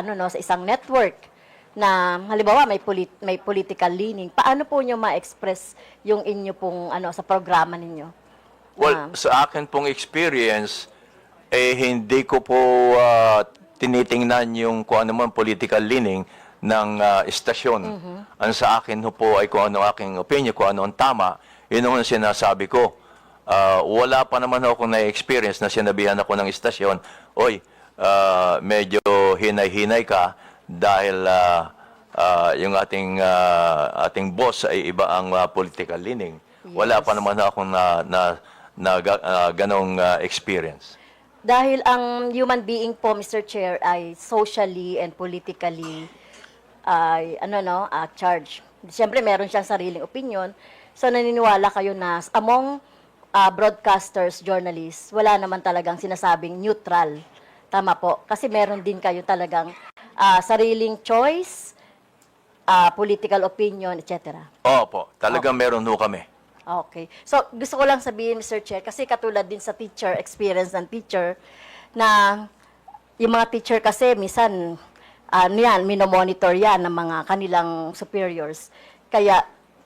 ano no, sa isang network na halimbawa may polit- may political leaning, paano po niyo ma-express yung inyo pong ano sa programa ninyo? Well, sa akin pong experience, eh hindi ko po ah, tinitingnan yung kung ano man political leaning ng ah, estasyon. Ang sa akin po ay kung ano aking opinion, kung ano ang tama, yun ang sinasabi ko. Ah, wala pa naman ako na-experience na sinabihan ako ng estasyon, oy, ah, medyo hinay-hinay ka dahil ah, ah, yung ating ah, ating boss ay iba ang ah, political leaning. Wala pa naman ako na na, na ah, ganong ah, experience. Dahil ang human being po, Mr. Chair, ay socially and politically ay ano no, ah, charged. Siyempre, meron siyang sariling opinion. So, naniniwala kayo na among ah, broadcasters, journalists, wala naman talagang sinasabing neutral. Tama po. Kasi meron din kayo talagang ah, sariling choice, ah, political opinion, etc. Opo, talagang meron ho kami. Okay. So, gusto ko lang sabihin, Mr. Chair, kasi katulad din sa teacher, experience ng teacher, na yung mga teacher kasi, minsan, ano yan, minomonitor yan ng mga kanilang superiors. Kaya,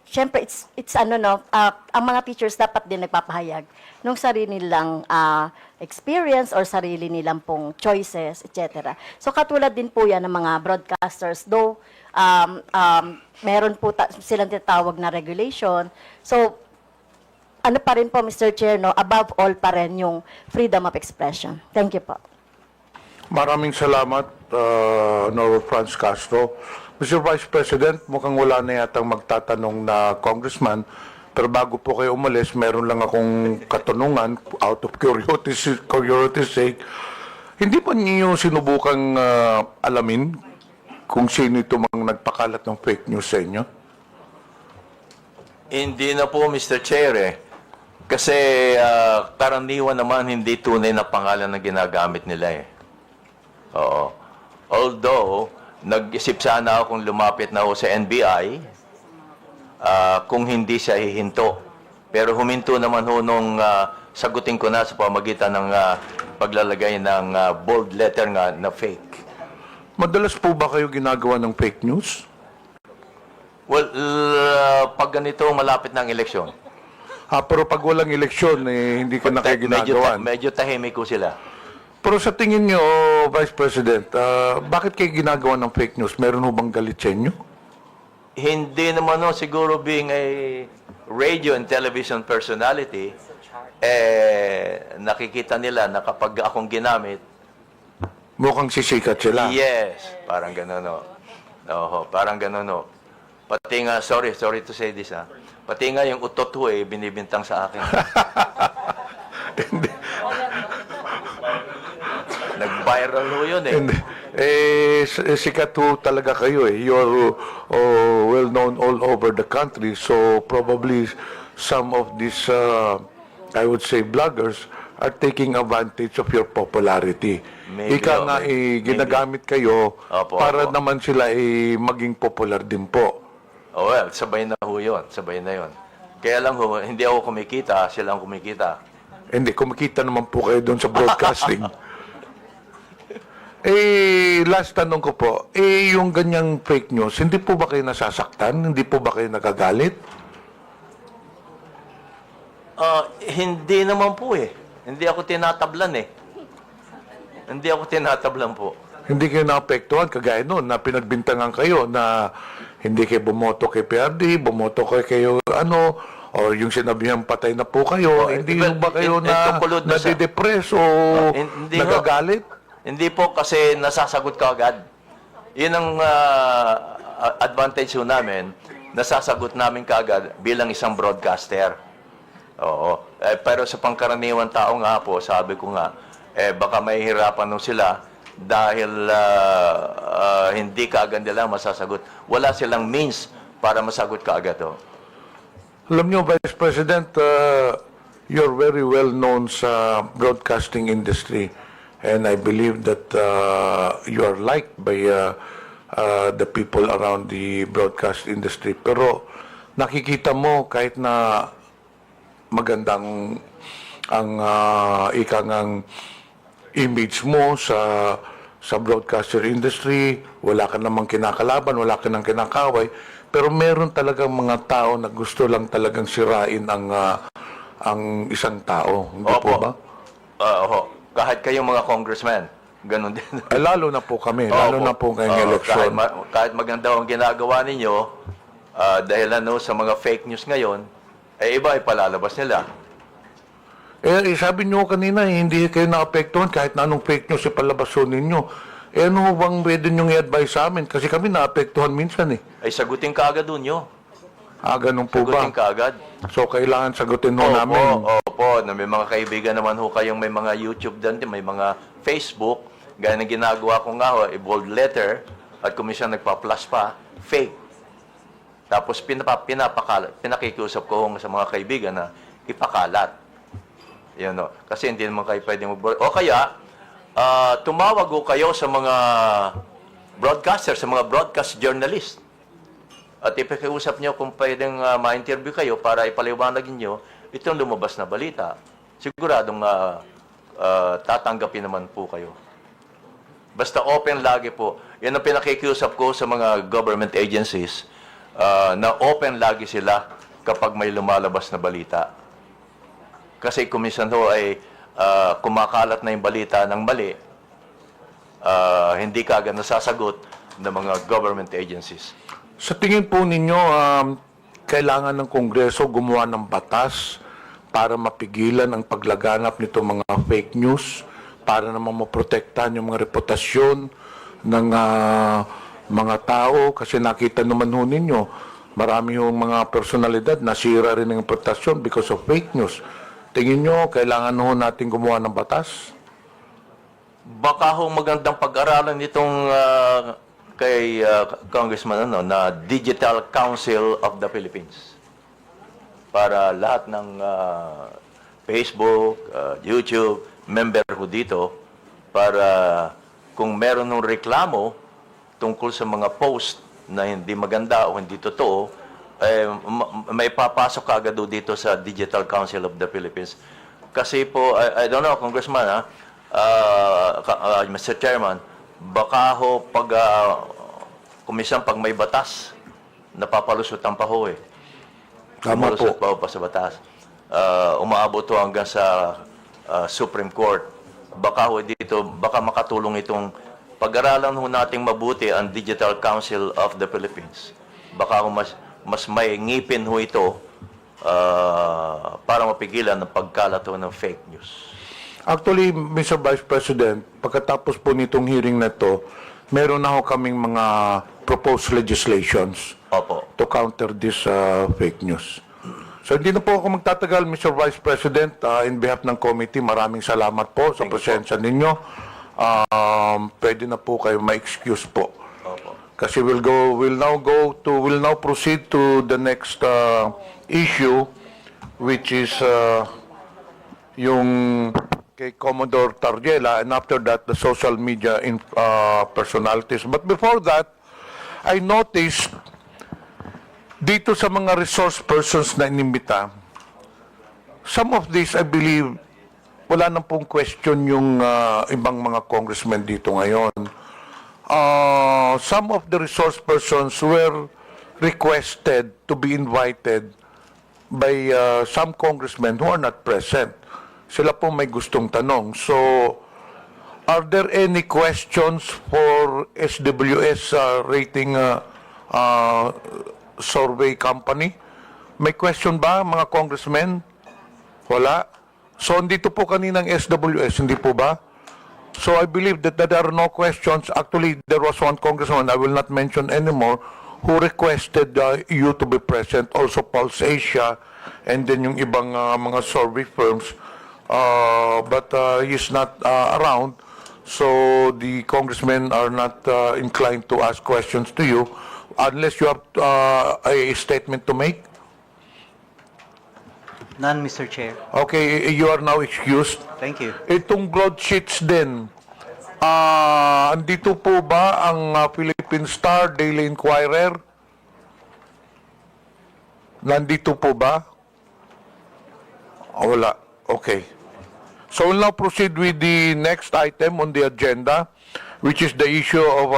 syempre, it's, it's ano no, ah, ang mga teachers dapat din nagpapahayag ng sarili nilang ah, experience or sarili nilang pong choices, etc. So, katulad din po yan ng mga broadcasters, though, um, um, meron po ta- silang tinatawag na regulation. So, ano pa rin po, Mr. Chair, no, above all pa rin yung freedom of expression. Thank you po. Maraming salamat, uh, Honorable Franz Castro. Mr. Vice President, mukhang wala na yatang magtatanong na congressman. Pero bago po kayo umalis, meron lang akong katanungan out of curiosity, curiosity sake. Hindi pa niyo sinubukang uh, alamin kung sino ito mga nagpakalat ng fake news sa inyo? Hindi na po, Mr. Chair, eh. Kasi ah, karaniwan naman hindi tunay na pangalan na ginagamit nila eh. Oo. Although, nag-isip sana akong lumapit na ako sa NBI ah, kung hindi siya hihinto. Pero huminto naman ho nung ah, sagutin ko na sa pamagitan ng ah, paglalagay ng ah, bold letter nga na fake. Madalas po ba kayo ginagawa ng fake news? Well, uh, pag ganito malapit ng eleksyon, Ah, pero pag walang eleksyon, eh, hindi ka na kayo medyo, ginagawa. medyo tahimik ko sila. Pero sa tingin nyo, Vice President, ah, bakit kayo ginagawa ng fake news? Meron ho bang galit sa inyo? Hindi naman no, siguro being a radio and television personality, eh, nakikita nila na kapag akong ginamit, Mukhang sisikat sila. yes, parang gano'n no. Oho, parang gano'n no. Pati nga, sorry, sorry to say this ha. Pati nga yung utot ho eh, binibintang sa akin. Nag-viral ho yun eh. And, eh, eh, sikat ho talaga kayo eh. You're oh, well known all over the country. So probably some of these, uh, I would say, bloggers are taking advantage of your popularity. Maybe, Ika nga eh, ginagamit kayo Opo, para opo. naman sila eh, maging popular din po. Oh, well, sabay na ho yun. Sabay na yun. Kaya lang ho, hindi ako kumikita, sila ang kumikita. Hindi, kumikita naman po kayo doon sa broadcasting. eh, last tanong ko po, eh, yung ganyang fake news, hindi po ba kayo nasasaktan? Hindi po ba kayo nagagalit? Ah, hindi naman po eh. Hindi ako tinatablan eh. Hindi ako tinatablan po. Hindi kayo naapektuhan, kagaya noon, na pinagbintangan kayo na hindi kayo bumoto kay PRD, bumoto kayo kayo ano, o yung sinabihan patay na po kayo, Oh, hindi well, ba kayo in- na na sa- nadidepress o hindi ho. Hindi po kasi nasasagot ka agad. Yun ang ah, advantage ho namin. Nasasagot namin kaagad bilang isang broadcaster. Oo. Eh, pero sa pangkaraniwan tao nga po, sabi ko nga, eh, baka mahihirapan nung sila dahil ah, ah, hindi kaagad nila masasagot. Wala silang means para masagot kaagad. Oh. Alam niyo, Vice President, uh, you're very well known sa broadcasting industry. And I believe that uh, you are liked by uh, uh, the people around the broadcast industry. Pero nakikita mo kahit na magandang ang uh, ikangang image mo sa sa broadcaster industry, wala ka namang kinakalaban, wala ka nang kinakaway, pero meron talagang mga tao na gusto lang talagang sirain ang ah, ang isang tao, hindi po ba? Oho. Kahit kayong mga congressmen, ganun din. Eh, lalo na po kami, lalo Opo. na po ngayong Oo, eleksyon. Kahit, ma- kahit maganda ang ginagawa ninyo, ah, dahil ano, sa mga fake news ngayon, eh iba ay palalabas nila. Eh, eh, sabi niyo kanina, eh, hindi kayo naapektuhan kahit na anong fake news ipalabason ninyo. Eh, ano bang pwede niyong i-advise sa amin? Kasi kami naapektuhan minsan eh. Ay sagutin ka agad dun nyo. Ah, ganun po ba? Sagutin ka agad. So, kailangan sagutin ho namin. Opo, opo, na may mga kaibigan naman ho kayong may mga YouTube din, may mga Facebook, gaya ng ginagawa ko nga ho, i bold letter, at kung minsan nagpa-plus pa, fake. Tapos pinapa, pinapakalat, pinakikiusap ko ho sa mga kaibigan na ipakalat. Yan o. Kasi hindi naman kayo pwedeng mag O kaya, ah, tumawag ho kayo sa mga broadcaster, sa mga broadcast journalist. At ipakiusap nyo kung pwedeng ah, ma-interview kayo para ipaliwanag nyo itong lumabas na balita. Siguradong uh, tatanggapin naman po kayo. Basta open lagi po. Yan ang pinakikiusap ko sa mga government agencies ah, na open lagi sila kapag may lumalabas na balita. Kasi kung minsan ho ay ah, kumakalat na yung balita ng mali, ah, hindi kagad nasasagot ng mga government agencies. Sa tingin po ninyo, um, kailangan ng Kongreso gumawa ng batas para mapigilan ang paglaganap nito mga fake news, para naman maprotektahan yung mga reputasyon ng ah, mga tao. Kasi nakita naman ho ninyo, marami yung mga personalidad nasira rin ng reputasyon because of fake news. Tingin nyo, kailangan ho natin gumawa ng batas? Baka ho magandang pag-aralan nitong ah, kay ah, Congressman ano, na Digital Council of the Philippines. Para lahat ng ah, Facebook, ah, YouTube, member ho dito, para kung meron ng reklamo tungkol sa mga post na hindi maganda o hindi totoo, eh, ma- may papasok agad dito sa Digital Council of the Philippines. Kasi po, I, I don't know, Congressman, ha, ka- ah, Mr. Chairman, baka ho pag, uh, kumisan pag may batas, napapalusutan pa ho eh. Tama po. pa ho pa sa batas. Ah, umaabot ho hanggang sa ah, Supreme Court. Baka ho dito, baka makatulong itong pag-aralan ho nating mabuti ang Digital Council of the Philippines. Baka ho mas, mas may ngipin ho ito ah, para mapigilan ang pagkalat ho ng fake news. Actually, Mr. Vice President, pagkatapos po nitong hearing na to, meron na ho kaming mga proposed legislations Opo. to counter this uh, fake news. So hindi na po ako magtatagal, Mr. Vice President. Uh, in behalf ng committee, maraming salamat po sa presensya ninyo. Um, pwede na po kayo ma-excuse po. Opo. Kasi we'll go, we'll now go to, we'll now proceed to the next uh, issue, which is uh, yung kay Commodore Tarjela, and after that, the social media in, uh, personalities. But before that, I noticed dito sa mga resource persons na inimbita, some of these, I believe, wala na pong question yung uh, ibang mga congressmen dito ngayon. Uh, some of the resource persons were requested to be invited by uh, some congressmen who are not present. Sila po may gustong tanong. So, are there any questions for SWS uh, rating uh, uh, survey company? May question ba mga congressmen? Wala. So, andito po kaninang SWS, hindi po ba? So, I believe that, that there are no questions. Actually, there was one congressman, I will not mention anymore, who requested uh, you to be present, also Pulse Asia, and then yung ibang uh, mga survey firms. Uh, but uh, he's not uh, around, so the congressmen are not uh, inclined to ask questions to you unless you have uh, a statement to make. None, Mr. Chair. Okay, you are now excused. Thank you. Itong broadsheets din, ah, andito po ba ang ah, Philippine Star, Daily Inquirer? Nandito po ba? Ah, wala. Okay. So we'll now proceed with the next item on the agenda, which is the issue of